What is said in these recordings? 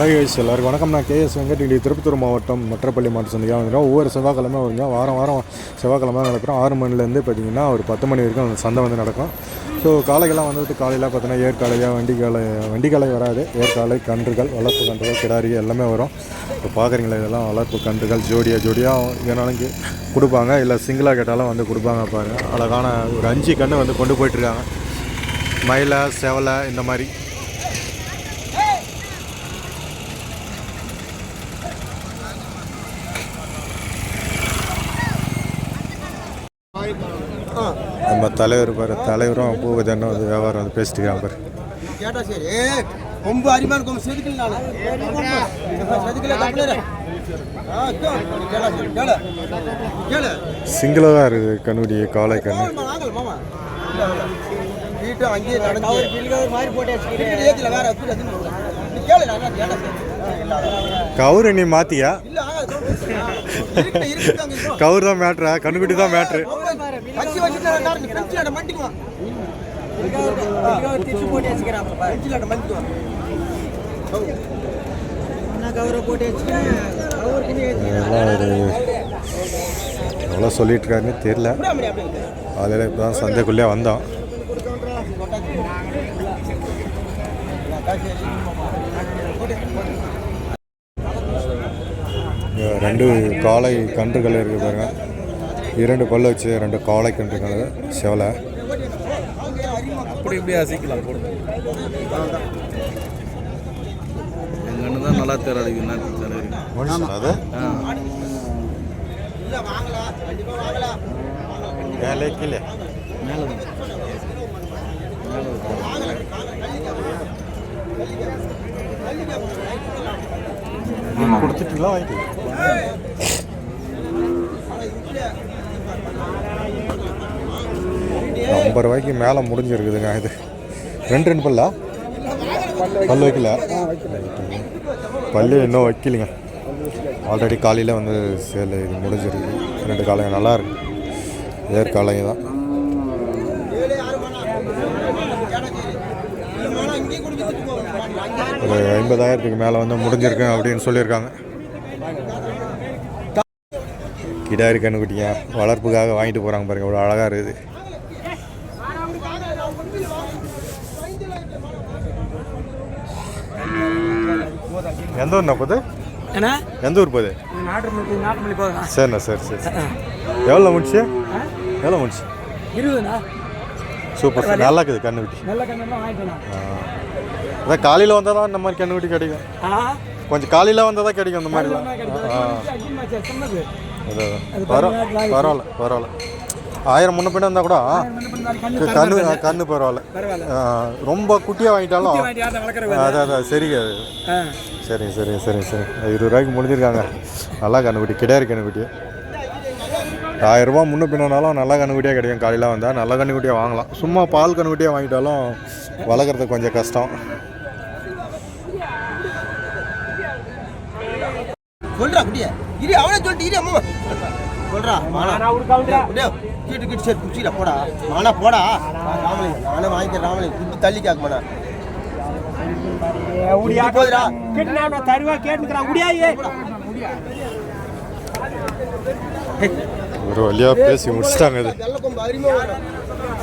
Hi guys எல்லாருக்கும் வணக்கம். நான் கேஎஸ் வெங்கடகிரி திருப்பத்தூர் மாவட்டம் மற்றப்பள்ளி மாவட்ட சந்தையாக வந்துடும் ஒவ்வொரு செவ்வாய்க்கிழமை வருங்க வாரம் வாரம் செவ்வாய்க்கிழமை நடக்கிறோம் ஆறு மணிலேருந்து பார்த்தீங்கன்னா ஒரு பத்து மணி வரைக்கும் அந்த சந்தை வந்து நடக்கும். ஸோ காலைகள்லாம் வந்துட்டு காலையில் பார்த்தீங்கன்னா ஏற்காலையாக வண்டி காலை வண்டி காலை வராது. ஏற்காலை கன்றுகள் வளர்ப்பு கன்றுகள் கிடாரி எல்லாமே வரும். இப்போ பார்க்குறீங்களா இதெல்லாம் வளர்ப்பு கன்றுகள் ஜோடியாக ஜோடியாக வேணாலும் கொடுப்பாங்க. இல்லை சிங்கிளாக கேட்டாலும் வந்து கொடுப்பாங்க பாருங்கள் அழகான ஒரு அஞ்சு கன்று வந்து கொண்டு போயிட்டுருக்காங்க. மயிலை செவலை இந்த மாதிரி. நம்ம தலைவர் பாரு தலைவரும் பூபதனும் வந்து வியாபாரம் வந்து பேசிட்டு பாரு. சரி. கேளு கேளு சிங்கிளாக தான் இருக்குது கண்ணுடி காளை கண்ணு. கவுரு நீ மாத்தியா? இருக்கும் கவுர் தான் மேட்ரா கண்ணுக்குட்டி தான் மேட்ரு வச்சு வச்சுட்டு பென்சில் மண்டிக்குவான் போட்டு வச்சுக்கிறான் பென்சில் மண்டிக்குவான் எவ்வளோ சொல்லிட்டு இருக்காருன்னு அப்படியே காலையில் இப்போ தான் சந்தைக்குள்ளே வந்தோம். இங்க ரெண்டு காளை கன்றுகள் இருக்குது பாருங்க. இரண்டு பல்லு வச்சு ரெண்டு காளை கன்றுகள் செவலை. அப்படி இப்படி அசைக்கலாம் போடுங்க. எங்கள் அண்ணன் தான் நல்லா தேர் அடிக்கும் அது? மேலே கீழே. மேலே தான். கொடுத்துட்டுலாம் ஐம்பது ரூபாய்க்கு மேலே முடிஞ்சிருக்குதுங்க இது. ரெண்டு ரெண்டு பல்லா? பல்லு வைக்கல. பல்லு இன்னும் வைக்கலைங்க. ஆல்ரெடி காலையில் வந்து சேல் இது முடிஞ்சிருக்கு. ரெண்டு காலைங்க நல்லா இருக்கு. ஏர் காலைங்க தான். ஒரு ஐம்பதாயிரத்துக்கு மேலே வந்து முடிஞ்சிருக்கு அப்படின்னு சொல்லியிருக்காங்க. கிடாரி கண்ணுக்குட்டிங்க வளர்ப்புக்காக வாங்கிட்டு போகிறாங்க பாருங்க. இவ்வளோ அழகாக இருக்குது. எந்த ஊர்ண்ணா போகுது ஏன்னா எந்த ஊர் போகுது சரிண்ணா சரி சரி எவ்வளோ முடிச்சு எவ்வளோ முடிச்சு இருபதுண்ணா சூப்பர் சார் நல்லா இருக்குது கண்ணெல்லாம் வாங்கிக்கலாம் அதான் காலையில் வந்தால் தான் இந்த மாதிரி கண்ணுக்குட்டி கிடைக்கும் ஆ கொஞ்சம் காலையில் வந்தால் தான் கிடைக்கும் இந்த மாதிரிலாம் ஆ அதிகமாச்சு சொன்னது அதான் அதான். பரவ பரவாயில்ல பரவாயில்ல ஆயிரம் முன்ன பின்ன இருந்தால் கூட கண்ணு கண்ணு பரவாயில்ல. ரொம்ப குட்டியாக வாங்கிட்டாலும் அதான் அதான் சரிங்க. அது சரிங்க சரிங்க சரிங்க சரி. இருபது ரூபாய்க்கு முடிஞ்சிருக்காங்க. நல்லா கண்ணுக்குட்டி கிடையாது கண்ணுக்குட்டி. ஆயிரம் ரூபாய் முன்ன பின்னாலும் நல்லா கண்ணுக்குட்டியாக கிடைக்கும். காலையில் வந்தால் நல்ல கண்ணுக்குட்டியாக வாங்கலாம். சும்மா பால் கண்ணுக்குட்டியாக வாங்கிட்டாலும் வளர்க்குறது கொஞ்சம் கஷ்டம். சொல்றா குட்டிய. இரு அவனே சொல்லிட்டு இரு அம்மா. சொல்றா கீட்டு கீட்டு சரி குச்சிடா போடா. மானா போடா. ராமலிங்க நானே வாங்கிக்கிறேன் ராமலிங்க குட்டி தள்ளி கேட்க மாட்டா போதுடா. தருவா கேட்டுக்கிறான். முடியாது ஒரு வழியாக பேசி முடிச்சிட்டாங்க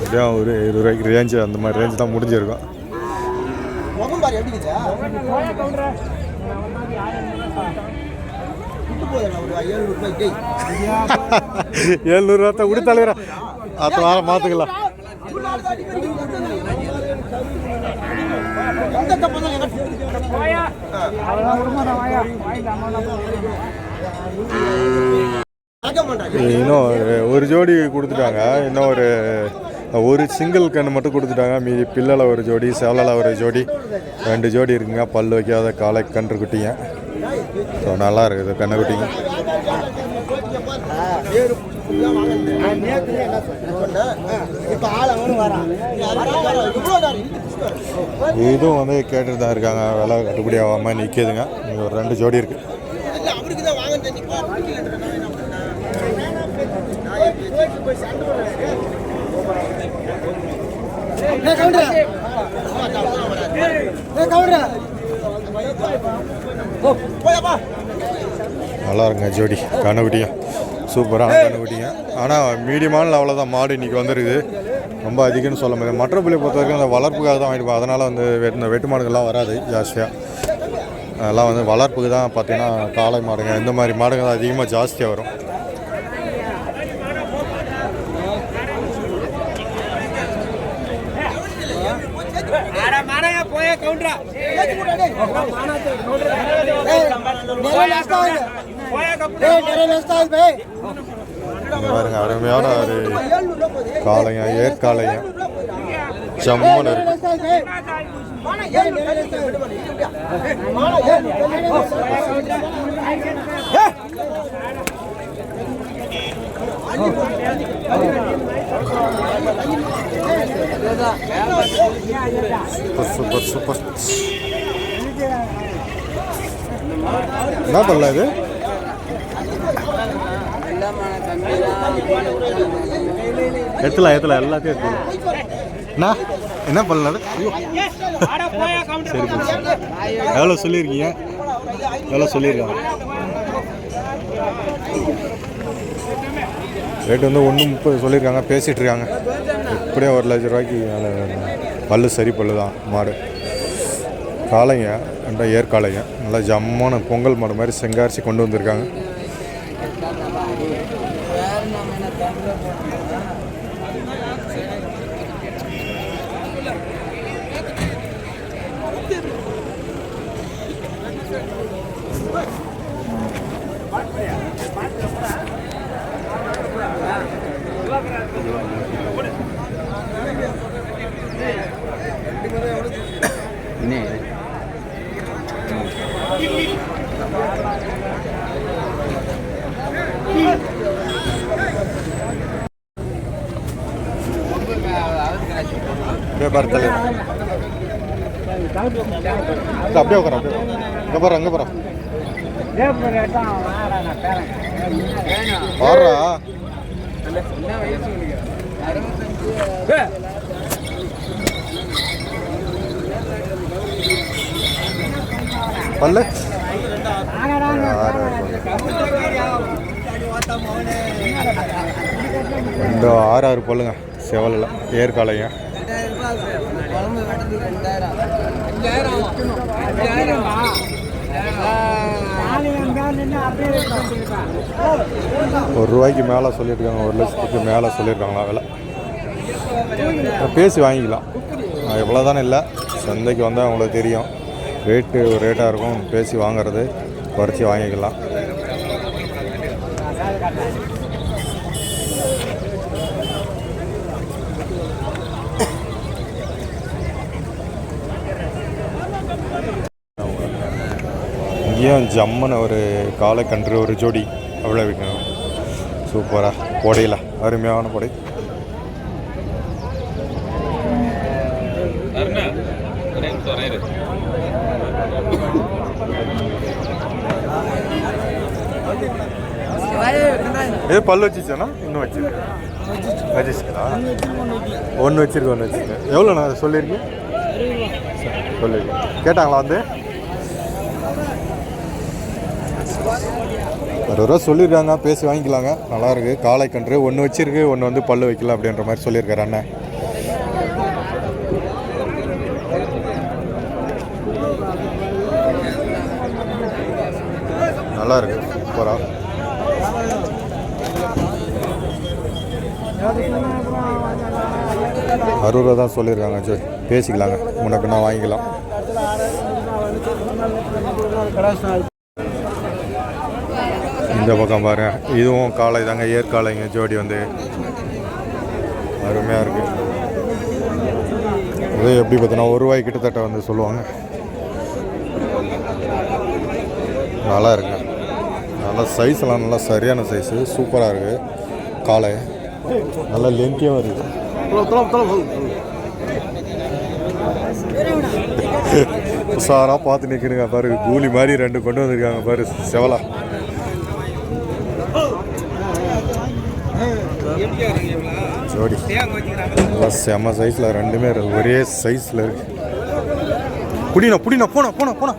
எப்படியும் ஒரு இருபது ரூபாய்க்கு ரேஞ்சு அந்த மாதிரி ரேஞ்சு தான் முடிஞ்சிருக்கும். முகம் பாரு இருக்குதா விட்டு போதுடா ஒரு ஏழுநூறு ரூபாய் டேய் ஏழ்நூறுவா தான் விடு தலைவரா? அடுத்த வாரம் மாற்றுக்கலாம் இன்னும் ஒரு- ஒரு ஜோடி கொடுத்துட்டாங்க. இன்னும் ஒரு ஒரு சிங்கிள் கன்று மட்டும் கொடுத்துட்டாங்க. மீதி பிள்ளலை ஒரு ஜோடி செவலை ஒரு ஜோடி. ரெண்டு ஜோடி இருக்குங்க. பல் வைக்காத காலை கன்று குட்டிங்க. ஸோ நல்லா இருக்குது கன்று இதுவும் வந்து கேட்டுட்டு தான் இருக்காங்க. விலை கட்டுப்படி ஆகாமல் நிற்கிதுங்க இங்கே ஒரு ரெண்டு ஜோடி இருக்குது கவுண்டர்? கவுண்டர்? நல்லா இருங்க ஜோடி கண்ணுக்குட்டியும் சூப்பரான கண்ணுக்குட்டிங்க. ஆனால் மீடியமான லெவலில் தான் மாடு இன்றைக்கி வந்துருக்குது. ரொம்ப அதிகம்னு சொல்ல முடியாது. மற்ற புள்ளியை பொறுத்த வரைக்கும் அந்த வளர்ப்புக்காக தான் வாங்கிட்டு அதனால் வந்து வெ- இந்த வெட்டு மாடுகள்லாம் வராது ஜாஸ்தியாக அதெல்லாம் வந்து வளர்ப்புக்கு தான் பார்த்திங்கன்னா காளை மாடுங்க இந்த மாதிரி மாடுங்க தான் அதிகமாக ஜாஸ்தியாக வரும். கவுண்டரா. பாருங்க அருமையான ஒரு காளைங்க ஏற்காளைங்க. ஜம்முன்னு இருக்கு சூப்பர் சூப்பர் சூப்பர் என்ன பண்ணல இது? எத்தலாம் எத்தலாம் எல்லாத்தையும் எடுத்துலாம் என்ன பண்ணல ஐயோ. அட போய் கவுண்டரா சரி. எவ்வளோ சொல்லியிருக்கீங்க? எவ்வளோ சொல்லியிருக்காங்க? ரேட் வந்து ஒன்று முப்பது சொல்லியிருக்காங்க பேசிகிட்டு இருக்காங்க எப்படியும் ஒரு லட்ச ரூபாய்க்கு மேலே பல்லு சரி பல்லு தான் மாடு. காளைங்க ரெண்டா ஏற்காளைங்க. நல்லா ஜம்மான பொங்கல் மாடு மாதிரி செங்காரிச்சு கொண்டு வந்திருக்காங்க. அப்படியே பாரு தள்ளி இல்ல, அப்படியே உட்கார அப்படியே இங்கே பாரு அங்கே பாரு. பாடுறா பல்லு? ஆறு. ரெண்டு ஆறு ஆறு பல்லுங்க செவலில் ஏற்காலைங்க ஒரு ரூபாய்க்கு மேலே சொல்லியிருக்காங்க ஒரு லட்சத்துக்கு மேலே சொல்லியிருக்காங்களா விலை. பேசி வாங்கிக்கலாம். எவ்வளோ தானே இல்லை சந்தைக்கு வந்தால் அவங்களுக்கு தெரியும். ரேட்டு ஒரு ரேட்டாக இருக்கும் பேசி வாங்குறது குறைச்சி வாங்கிக்கலாம். இங்கேயும் ஜம்முன்னு ஒரு காளைக்கன்று ஒரு ஜோடி அவ்வளோ விற்கணும். சூப்பராக கொடையில் அருமையான கொடை ஏ பல்லு வச்சிச்சானா இன்னும் வச்சிருக்கேன் வச்சிருக்கா ஒன்று வச்சிருக்கேன் ஒன்று வச்சிருக்கேன் எவ்வளோ நான் சொல்லியிருக்கேன் சொல்லியிருக்கேன் கேட்டாங்களா வந்து? அறுபது ரூபா சொல்லியிருக்காங்க பேசி வாங்கிக்கலாங்க. நல்லா இருக்கு. காளை கன்று ஒன்று வச்சிருக்கு ஒன்று வந்து பல்லு வைக்கலாம் அப்படின்ற மாதிரி சொல்லியிருக்காரு அண்ணன். நல்லா இருக்கு. சூப்பராக அறுபது ரூபா தான் சொல்லியிருக்காங்க சரி. பேசிக்கலாங்க. முன்னப்பின்னா வாங்கிக்கலாம். இந்த பக்கம் பாருங்க இதுவும் காளை தாங்க ஏற்காளைங்க ஜோடி வந்து அருமையாக இருக்கு. இது எப்படி பார்த்தீங்கன்னா ஒரு ரூபாய் கிட்டத்தட்ட வந்து சொல்லுவாங்க. நல்லா இருக்குங்க நல்லா சைஸ்லாம் நல்லா சரியான சைஸு சூப்பராக இருக்குது காளை நல்லா லென்த்தியாகவும் இருக்குது உஷாராக பார்த்து நிற்கணுங்க பாரு. கூலி மாதிரி ரெண்டு கொண்டு வந்திருக்காங்க பாரு செவலா. ஜோடி. நல்லா செம சைஸில் ரெண்டுமே. ஒரே சைஸில் இருக்கு. புடினா புடினா போனா போனா போனா.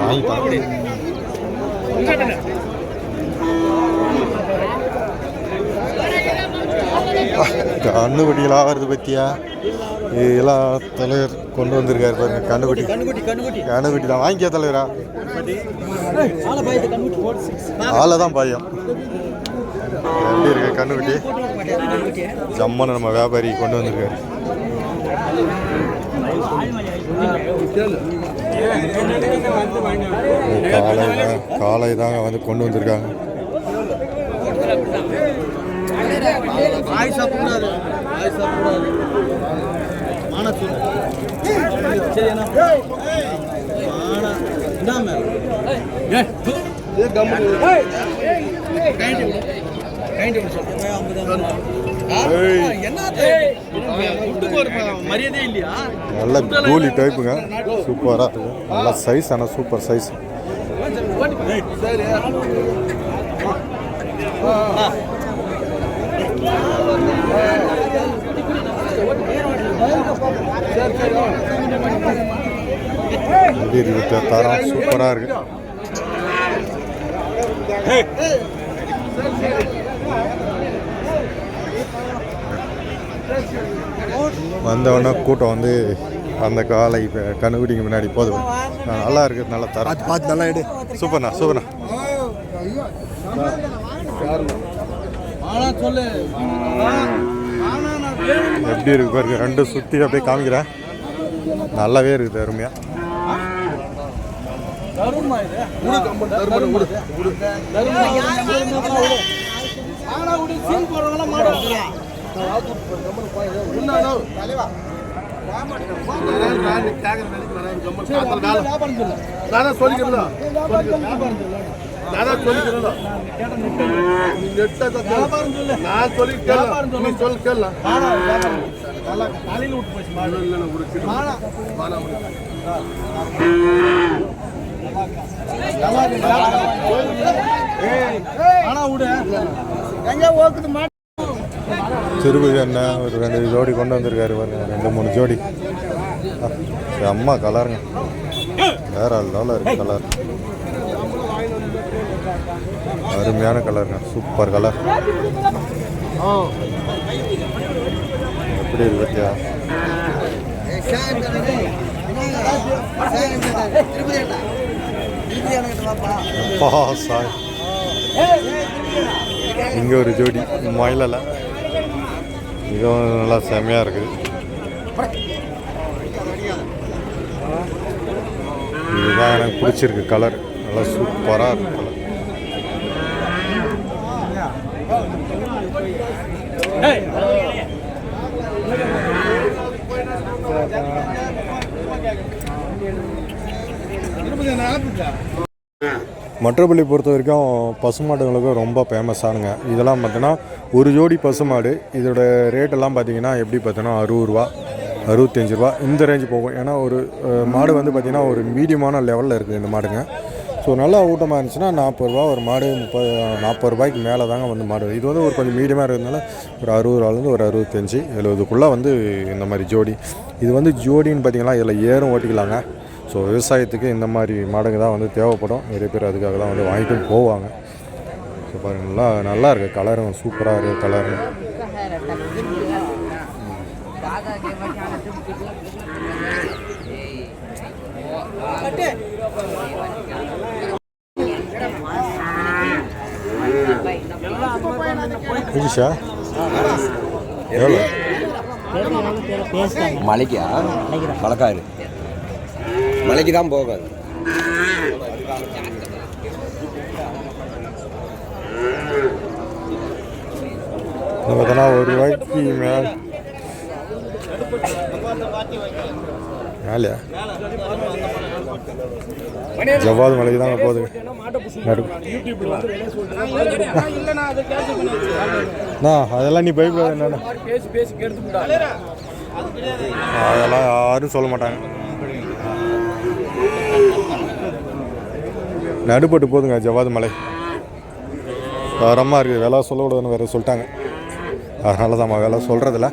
வாங்கிட்டான் கண்ணுக்குட்டிகளாக வருது பத்தியா? இதெல்லாம் தலைவர் கொண்டு வந்திருக்காரு பாருங்க கண்ணுக்குட்டி. கண்ணுக்குட்டி தான். வாங்கிக்க தலைவரா. ஆளை தான் பையன் எப்படி இருக்கு கண்ணுக்குட்டி? ஜம்மனை நம்ம வியாபாரி கொண்டு வந்திருக்காரு. காலை தான் காலை தாங்க வந்து கொண்டு வந்திருக்காங்க. ஆய் சாப்பிடாது. ஆய் சாப்பிடாது. மானா சொல்லு சரி என்ன? மானா இந்தாம இது கம்மு. கைண்டி கைண்டி என்ன மரியாதை இல்லையா? நல்ல கூலி டைப்புங்க சூப்பராக இருக்கு. நல்ல சைஸ் ஆனால் சூப்பர் சைஸ் எப்படி இருக்கு தரம் சூப்பராக இருக்கு வந்தவொடனே கூட்டம் வந்து அந்த காலை இப்போ கண்ணுக்குட்டிங்க முன்னாடி போதும் நல்லா இருக்கு நல்லா தரம் பார்த்து நல்லா எடு சூப்பர்ண்ணா சூப்பர்ண்ணா. எப்படி இருக்கு பாருங்க ரெண்டும் சுற்றி அப்படியே காமிக்கிறேன். நல்லாவே இருக்குது நானா சொல்லிக்கிறேன் நானா சொல்லிக்கிறேன் நான் சொல்லி கேள. நீ சொல்லி கேள. காலையில் விட்டு போச்சு மாடு இல்ல இல்ல ஒரு மாடு அண்ணன் ரெண்டு ஜோடி கொண்டு வந்திருக்காரு பாருங்க ரெண்டு மூணு ஜோடி. அ, செம்ம கலருங்க வேற லெவலில் இருக்கு கலர் அருமையான கலருங்க. Super colour. எப்படி இருக்கு பத்தியா? இங்கே ஒரு ஜோடி. மயிலில். இதுவும் நல்லா செமையாக இருக்குது இதுதான் எனக்கு பிடிச்சிருக்கு கலர். நல்லா சூப்பராக இருக்கு கலர். மற்றபள்ளி பொறுத்த வரைக்கும் பசுமாடுங்களுக்கு ரொம்ப ஃபேமஸானுங்க இதெல்லாம் பார்த்தீங்கன்னா ஒரு ஜோடி பசுமாடு இதோட ரேட்டெல்லாம் பார்த்தீங்கன்னா எப்படி பார்த்தோன்னா அறுபது ரூபா அறுபத்தஞ்சு ரூபா இந்த ரேஞ்சு போகும். ஏன்னா ஒரு மாடு வந்து பார்த்திங்கன்னா ஒரு மீடியமான லெவலில் இருக்குது இந்த மாடுங்க. ஸோ நல்லா ஊட்டமாக இருந்துச்சுன்னா நாற்பது ரூபா ஒரு மாடு முப்பது நாற்பது ரூபாய்க்கு மேலே தாங்க வந்து மாடு. இது வந்து ஒரு கொஞ்சம் மீடியமாக இருக்கிறதுனால ஒரு அறுபது ரூபாலேருந்து ஒரு அறுபத்தஞ்சு எழுபதுக்குள்ளே வந்து இந்த மாதிரி ஜோடி. இது வந்து ஜோடின்னு பார்த்தீங்கன்னா இதில் ஏறும் ஓட்டிக்கலாங்க. ஸோ விவசாயத்துக்கு இந்த மாதிரி மாடுங்க தான் வந்து தேவைப்படும். நிறைய பேர் அதுக்காக தான் வந்து வாங்கிட்டு போவாங்க. ஸோ பாருங்க நல்லா நல்லா இருக்குது கலரும் சூப்பராக இருக்குது கலரும். புதுஷா எவ்வளோ மலைக்கா? மலைக்காது மலைக்கு தான் போகாது நம்ம தான் ஒரு ரூபாய்க்கு மேலே மேலையா? ஜவ்வாது மலைக்கு தாங்க போகுது. நடு அதெல்லாம் நீ பயப்படாத என்னண்ணா. அதெல்லாம் யாரும் சொல்ல மாட்டாங்க. நடுப்பட்டு போதுங்க ஜவ்வாது மலை. தரமாக இருக்குது விலை சொல்லக்கூடாதுன்னு வேறு சொல்லிட்டாங்க. அதனால தான் நம்ம விலை சொல்கிறதில்ல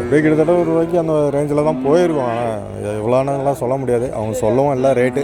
எப்படியே கிட்டத்தட்ட ஒரு ரூபாய்க்கு அந்த ரேஞ்சில் தான் போயிருக்கோம். ஆனால் சொல்ல முடியாது. அவங்க சொல்லவும் இல்லை ரேட்டு